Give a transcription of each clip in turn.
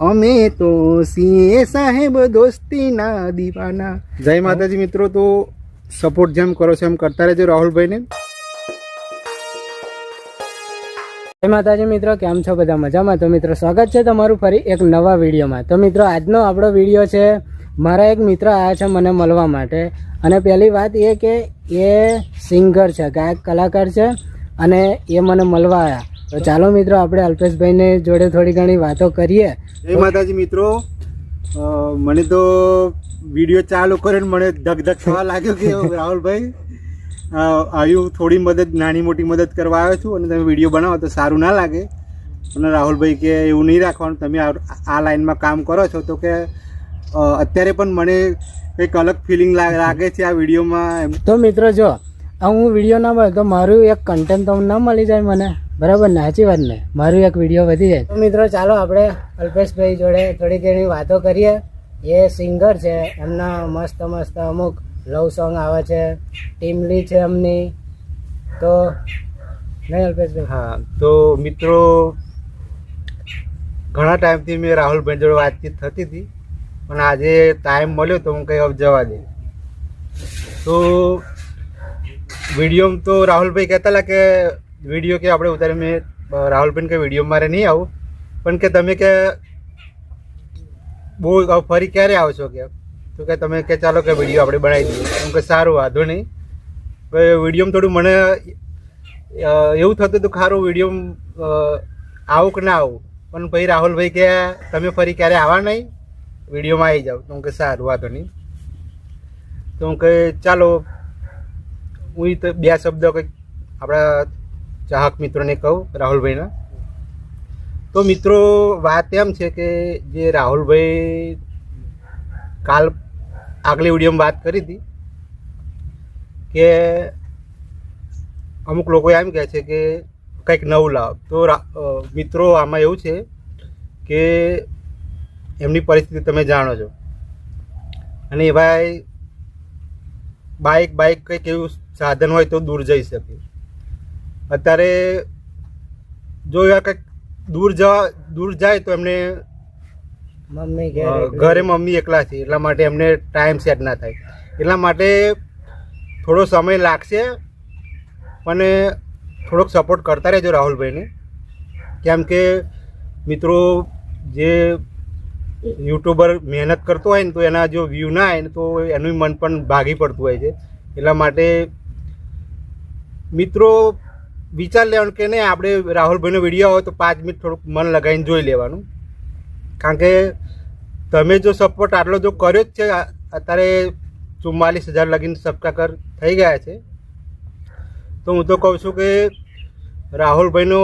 અમે તો સિંહ સાહેબ દોસ્તીના દીવાના. જય માતાજી મિત્રો તો સપોર્ટ જેમ કરો છો એમ કરતા રહેજો રાહુલભાઈને. જય માતાજી મિત્રો કેમ છો બધા? મજામાં? તો મિત્રો સ્વાગત છે તમારું ફરી એક નવા વિડીયોમાં. તો મિત્રો આજનો આપણો વીડિયો છે મારા એક મિત્ર આવ્યા છે મને મળવા માટે. અને પહેલી વાત એ કે એ સિંગર છે ગાયક કલાકાર છે અને એ મને મળવા આવ્યા તો ચાલો મિત્રો આપણે અલ્પેશભાઈને જોડે થોડી ઘણી વાતો કરીએ. જય માતાજી મિત્રો. મને તો વીડિયો ચાલુ કરીને મને ધક થવા લાગ્યો કે રાહુલભાઈ આવ્યું થોડી મદદ નાની મોટી મદદ કરવા આવ્યો છું અને તમે વીડિયો બનાવો તો સારું ના લાગે. અને રાહુલભાઈ કે એવું નહીં રાખવાનું તમે આ લાઈનમાં કામ કરો છો તો કે અત્યારે પણ મને કંઈક અલગ ફિલિંગ લાગે છે આ વિડીયોમાં એમ. તો મિત્રો જો હું વીડિયો ના બને તો મારું એક કન્ટેન્ટ તમને ના મળી જાય મને. બરાબર ને? સાચી વાત ને? મારું એક વીડિયો વધી જાય. મિત્રો, ચાલો આપણે અલ્પેશભાઈ જોડે થોડી ઘણી વાતો કરીએ. એ સિંગર છે, એમના મસ્ત મસ્ત અમુક લવ સોંગ આવે છે. ટીમલી છે એમની. તો નહીં અલ્પેશભાઈ? હા, તો મિત્રો, ઘણા ટાઈમથી મેં રાહુલભાઈ જોડે વાતચીત થતી હતી. પણ આજે ટાઈમ મળ્યો તો હું કંઈ જવા દે. તો વીડિયો તો રાહુલભાઈ કહેતા હતા કે વીડિયો કે આપણે ઉતારી મેં રાહુલભાઈને કે વીડિયો મારે નહીં આવું. પણ કે તમે કે બહુ ફરી ક્યારે આવશો કે? તો કે તમે કે ચાલો કે વીડિયો આપણે બનાવી દઈએ. એમ કે સારું, વાંધો નહીં. વિડીયોમાં થોડું મને એવું થતું હતું ખારું વીડિયો આવું કે ના આવું. પણ પછી રાહુલભાઈ કે તમે ફરી ક્યારે આવવા નહીં? વિડીયોમાં આવી જાઓ. તો હું કે સારું, વાંધો નહીં. તો હું કે ચાલો હું તો બે શબ્દ કંઈક આપણા ચાહક મિત્રોને કહું, રાહુલભાઈના. તો મિત્રો, વાત એમ છે કે જે રાહુલભાઈ કાલ આગલી વિડીયોમાં વાત કરી હતી કે અમુક લોકો એમ કહે છે કે કંઈક નવું લાવ. તો મિત્રો, આમાં એવું છે કે એમની પરિસ્થિતિ તમે જાણો છો. અને એ ભાઈ બાઇક બાઇક કંઈક એવું સાધન હોય તો દૂર જઈ શકે. અત્યારે જો એવા કંઈક દૂર જવા દૂર જાય તો એમને મમ્મી ઘરે મમ્મી એકલા. છે એટલા માટે એમને ટાઈમ સેટ ના થાય. એટલા માટે થોડો સમય લાગશે પણ થોડોક સપોર્ટ કરતા રહેજો રાહુલભાઈને. કેમ કે મિત્રો જે યુટ્યુબર મહેનત કરતો હોય ને તો એના જો વ્યૂ ના આવે ને તો એનું મન પણ ભાગી પડતું હોય છે. એટલા માટે મિત્રો વિચાર લેવાનું કે નહીં આપણે રાહુલભાઈનો વીડિયો હોય તો પાંચ મિનિટ થોડુંક મન લગાવીને જોઈ લેવાનું. કારણ કે તમે જો સપોર્ટ આટલો જો કર્યો જ છે અત્યારે ચુમ્માલીસ હજાર લગીને સબસ્ક્રાઈબર થઈ ગયા છે. તો હું તો કહું છું કે રાહુલભાઈનો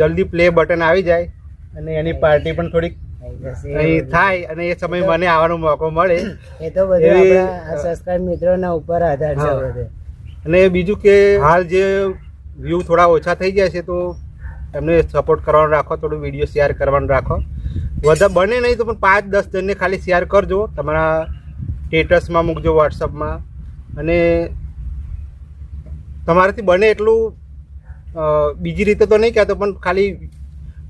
જલ્દી પ્લે બટન આવી જાય અને એની પાર્ટી પણ થોડીક અહીં થાય અને એ સમય મને આવવાનો મોકો મળે. એ તો બધું આપણા સબસ્ક્રાઇબ મિત્રોના ઉપર આધાર છે અને બીજું કે હાલ જે વ્યૂ થોડા ઓછા થઈ ગયા છે તો એમને સપોર્ટ કરવાનું રાખો થોડું વીડિયો શેર કરવાનું રાખો. બધા બને નહીં તો પણ પાંચ દસ જણને ખાલી શેર કરજો તમારા સ્ટેટસમાં મૂકજો વોટ્સઅપમાં અને તમારાથી બને એટલું બીજી રીતે તો નહીં કહેતો પણ ખાલી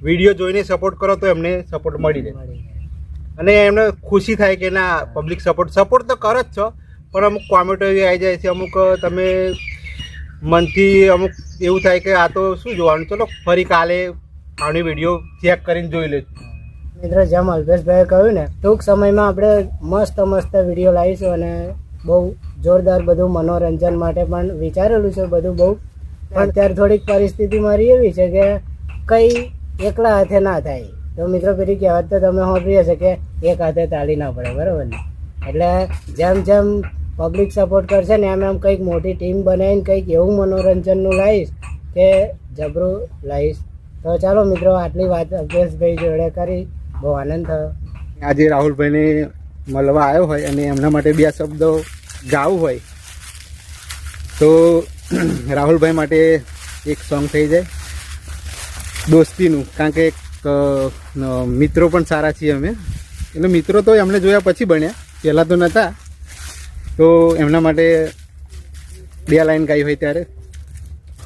વીડિયો જોઈને સપોર્ટ કરો તો એમને સપોર્ટ મળી જાય અને એમને ખુશી થાય કે ના પબ્લિક સપોર્ટ સપોર્ટ તો કરો જ છો પણ અમુક કોમેન્ટો એવી આવી જાય છે, અમુક તમે મનથી અમુક એવું થાય કે આ તો શું જોવાનું? ચલો, ફરી કાલે આની વીડિયો ચેક કરીને જોઈ લેજો. મિત્રો, જેમ અલ્પેશભાઈએ કહ્યું ને, ટૂંક સમયમાં આપણે મસ્ત મસ્ત વીડિયો લાવીશું અને બહુ જોરદાર બધું મનોરંજન માટે પણ વિચારેલું છે બધું બહુ. પણ અત્યારે થોડીક પરિસ્થિતિ મારી એવી છે કે કંઈ એકલા હાથે ના થાય. તો મિત્રો, પેલી કહેવત તો તમે સાંભળી હશે કે એક હાથે તાળી ના પડે, બરાબર ને? એટલે જેમ જેમ પબ્લિક સપોર્ટ કરશે ને એમ એમ કંઈક મોટી ટીમ બનાવીને કંઈક એવું મનોરંજનનું લાવીશ કે જબરું લાવીશ. તો ચાલો મિત્રો, આટલી વાત અભ્યાસભાઈ જોડે કરી. બહુ આનંદ થયો. આજે રાહુલભાઈને મળવા આવ્યો હોય અને એમના માટે બે શબ્દો ગાવું હોય, તો રાહુલભાઈ માટે એક સોંગ થઈ જાય. દોસ્તીનું, કારણ કે મિત્રો પણ સારા છીએ અમે. એટલે મિત્રો તો એમણે જોયા પછી બન્યા. પહેલાં તો નહોતા તો એમના માટે બે લાઈન ગાઈ હોય ત્યારે?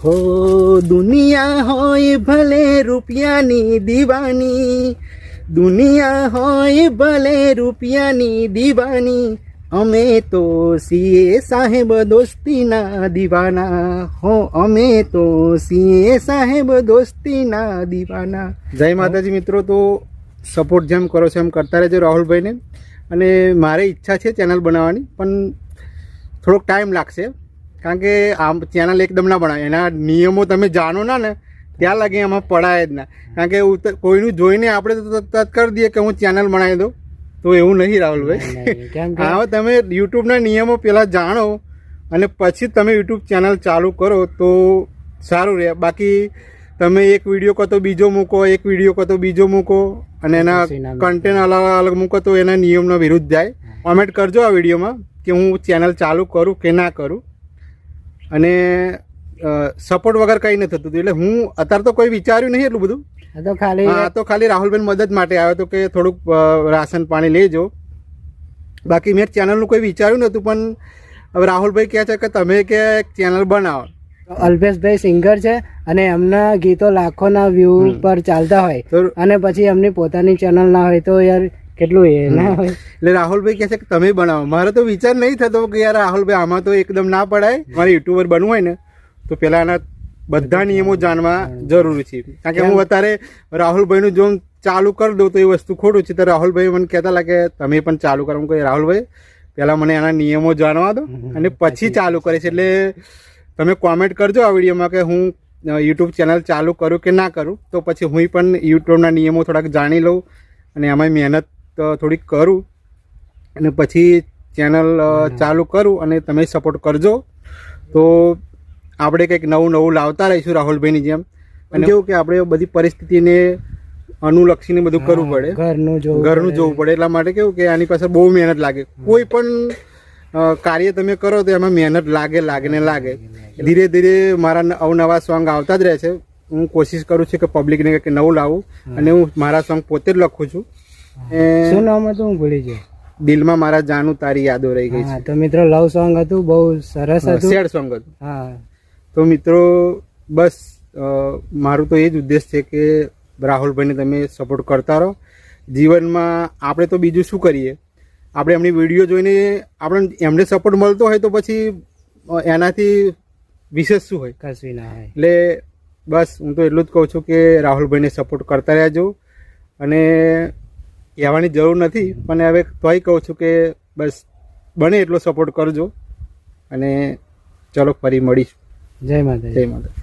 હો દુનિયા હોય ભલે રૂપિયાની દીવાની દુનિયા હોય ભલે રૂપિયાની દીવાની અમે તો સીએ સાહેબ દોસ્તીના દીવાના હો અમે તો સીએ સાહેબ દોસ્તીના દીવાના. જય માતાજી મિત્રો તો સપોર્ટ જેમ કરો છો એમ કરતા રહેજો રાહુલભાઈને. અને મારે ઈચ્છા છે ચેનલ બનાવવાની પણ થોડોક ટાઈમ લાગશે. કારણ કે આમ ચેનલ એકદમ ના બનાવે. એના નિયમો તમે જાણો ના ને ત્યાં લાગે એમાં પડાય જ ના. કારણ કે કોઈનું જોઈને આપણે તો તરત કરી દઈએ કે હું ચેનલ બનાવી દઉં. તો એવું નહીં રાહુલભાઈ હા તમે યુટ્યુબના નિયમો પહેલાં જાણો અને પછી તમે યુટ્યુબ ચેનલ ચાલુ કરો તો સારું રહે. બાકી તમે એક વીડિયો કહો તો બીજો મૂકો એક વીડિયો કહો તો બીજો મૂકો અને એના કન્ટેન્ટ અલગ અલગ મૂકો તો એના નિયમનો વિરુદ્ધ જાય. કોમેન્ટ કરજો આ વિડીયોમાં કે હું ચેનલ ચાલુ કરું કે ના કરું. અને સપોર્ટ વગર કંઈ નથી થતું. એટલે હું અત્યારે તો કોઈ વિચાર્યું નહીં એટલું બધું. તો ખાલી હા તો ખાલી રાહુલભાઈ મદદ માટે આવ્યો હતો કે થોડુંક રાશન પાણી લેજો. બાકી મેં ચેનલનું કોઈ વિચાર્યું નહોતું પણ હવે રાહુલભાઈ કહે છે કે તમે કે ચેનલ બનાવો. અલ્પેશભાઈ સિંગર છે અને એમના ગીતો લાખોના વ્યૂ પર ચાલતા હોય. અને પછી એમની પોતાની ચેનલ ના હોય તો યાર કેટલું એ ના હોય. એટલે રાહુલભાઈ કહે છે કે તમે બનાવો. મારો તો વિચાર નહીં થતો કે યાર રાહુલભાઈ આમાં તો એકદમ ના પડાય. મારે યુટ્યુબર બનવું હોય ને તો પહેલાં એના બધા નિયમો જાણવા જરૂરી છે. કારણ કે હું અત્યારે રાહુલભાઈનું જો ચાલુ કરી દઉં તો એ વસ્તુ ખોટું છે. તો રાહુલભાઈ મને કહેતા લાગે તમે પણ ચાલુ કરો. હું કહું રાહુલભાઈ પહેલાં મને એના નિયમો જાણવા દો અને પછી ચાલુ કરે છે. એટલે તમે કોમેન્ટ કરજો આ વિડીયોમાં કે હું યુટ્યુબ ચેનલ ચાલુ કરું કે ના કરું. તો પછી હું પણ યુટ્યુબના નિયમો થોડાક જાણી લઉં અને એમાં મહેનત થોડીક કરું અને પછી ચેનલ ચાલુ કરું અને તમે સપોર્ટ કરજો. તો આપણે કંઈક નવું નવું લાવતા રહીશું રાહુલભાઈની જેમ. અને કેવું કે આપણે બધી પરિસ્થિતિને અનુલક્ષીને બધું કરવું પડે. ઘરનું જોવું ઘરનું જોવું પડે. એટલા માટે કેવું કે આની પાસે બહુ મહેનત લાગે. કોઈ પણ કાર્ય તમે કરો તો એમાં મહેનત લાગે લાગે ને લાગે. ધીરે ધીરે મારા અવનવા સોંગ આવતા જ રહે છે. હું કોશિશ કરું છું કે પબ્લિકને કંઈક નવું લાવું અને હું મારા સોંગ પોતે જ લખું છું. શું નામ હતું? હું ભૂલી ગયો. દિલમાં મારા જાનું તારી યાદો રહી ગઈ છે. તો મિત્રો લવ સોંગ હતું બહુ સરસ હતું. સેડ સોંગ હતું. હા. તો મિત્રો બસ મારું તો એ જ ઉદ્દેશ છે કે રાહુલભાઈને તમે સપોર્ટ કરતા રહો. જીવનમાં આપણે તો બીજું શું કરીએ? આપણે એમની વીડિયો જોઈને આપણે એમને સપોર્ટ મળતો હોય તો પછી એનાથી વિશેષ શું હોય? કશું ના હોય. એટલે બસ હું તો એટલું જ કહું છું કે રાહુલભાઈને સપોર્ટ કરતા રહેજો. અને કહેવાની જરૂર નથી. પણ હવે તોય કહું છું કે બસ બને એટલો સપોર્ટ કરજો. અને ચલો ફરી મળીશું. જય માતા જય માતા